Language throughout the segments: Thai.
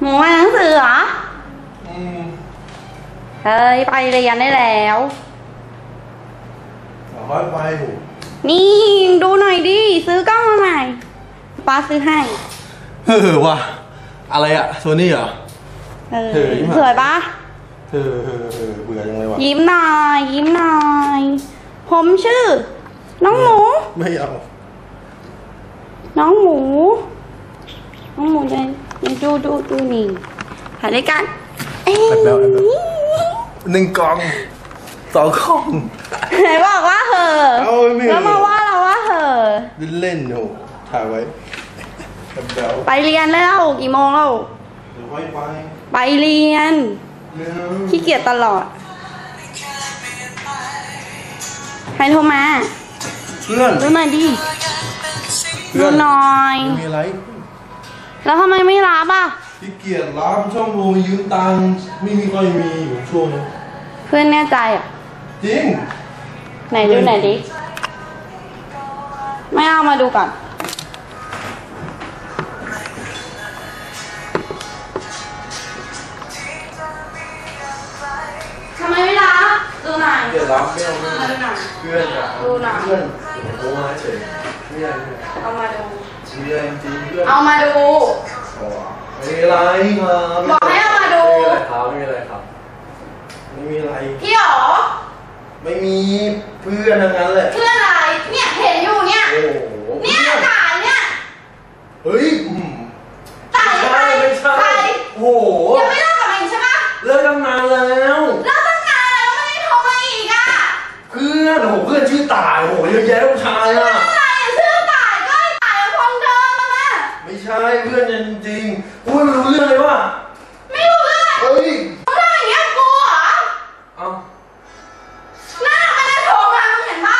หมูอ่านหนังสือเหรออืมเฮ้ยไปเรียนได้แล้วเอาค่อยไปหูนี่ดูหน่อยดิ ซื้อกล้องมาใหม่ป้าซื้อให้เออว่ะอะไรอะโซนี่เหรอ เออเฮ้ย สวยปะเออเออเออเบื่อจังเลยว่ะยิ้มหน่อย ยิ้มหน่อย ผมชื่อ น้องหมู ไม่เอา น้องหมู น้องหมูจะ ดูดูดูนี่ถ่ายด้วยกันเอ้ยแอบแบวแอบแบวหนึ่งกล่องสองกล่องไหนบอกว่าเหอะเอาไม่เหอะแล้วมาว่าเราว่าเหอะเล่นๆโหถ่ายไว้แอบแบวไปเรียนแล้วกี่โมงแล้วเดี๋ยวค่อยไปไปเรียนเร็วขี้เกียจตลอดใครโทรมา เพื่อนดูหน่อยดิเพื่ดูอนหน่อยไม่มีอะไร แล้วทำไมไม่รับอะขี้เกียจล้ามช่องโมยืมตังค์ไม่มีค่อยมีอยู่ช่วงนี้เพื่อนแน่ใจอะ จริง ไหนดูไหนอยดิ ไม่เอามาดูก่อน ทำไมไม่รับ ดูหน่อยเกียจล้ามไม่เอาไม่มาเอาดูหน่อยเพื่อนอะดูหน่อยเพื่อนโอ้ยเฉยไม่อะไรไม่เอามาดู อะไรจริงๆเพื่อนเอามาดู ไม่มีอะไรครับบอกให้เอามาดูไม่มีอะไรครับไม่มีอะไรครับ ไม่มีอะไร พี่หรอ ไม่มีเพื่อนทั้งนั้นแหละเพื่อนอะไร เนี่ยเห็นอยู่เนี่ย โอ้โหเนี่ยถ่ายเนี่ยเฮ้ยอืมถ่ายใครไม่ใช่ใครโอ้โหยังไม่เลิกกับมันอีกใช่ปะเลิกตั้งนานแล้ว เลิกตั้งนานแล้วไม่ได้โทรมาอีกอะ เพื่อนโอ้โหเพื่อนชื่อตายโอ้โหเยอะแยะผู้ชายอะ ใช่เพื่อนจริงๆพูดไม่รู้เรื่องเลยว่ะไม่รู้เรื่องเฮ้ยมึงทำอย่างเงี้ยกูเหรอ เอ้าหน้ามันจะโทรมามึงเห็นเปล่า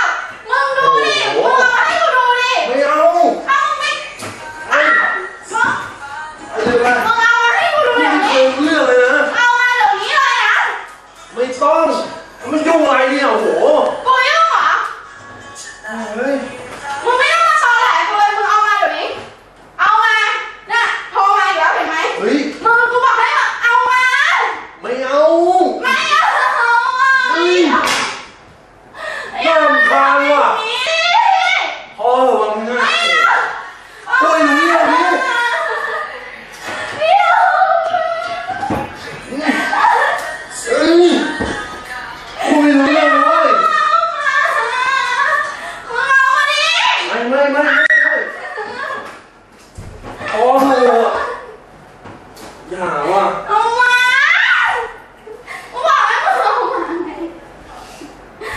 มึงดูดิโอ้มึงโหเอามาให้กูดูดิไม่เอาเอามึงไม่ไอ้มึงอะไรวะมึงเอามาให้กูดูไม่เดี๋ยวเคนี้ยรู้เรื่องเลยนะ เอามาเดี๋ยวนี้เลยนะ ไม่ต้องมันยุ่งอะไรเนี่ยโอ้โห เอาไม่เอาอะเฮ้ยน่ารำคาญว่ะพอเหอะมึงนะโอ้ยรู้เรื่องนี้เฮ้ยพูไม่รู้เรื่องเลยเว้ยไม่ไม่ไม่ไม่ไม่พอเหอะอย่าว่ะ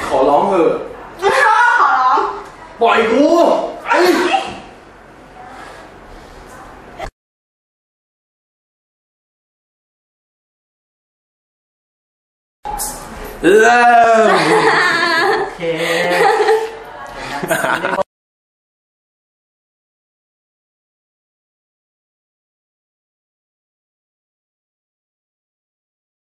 ขอร้องเถอะปล่อยกูไอ้เริ่มโอเค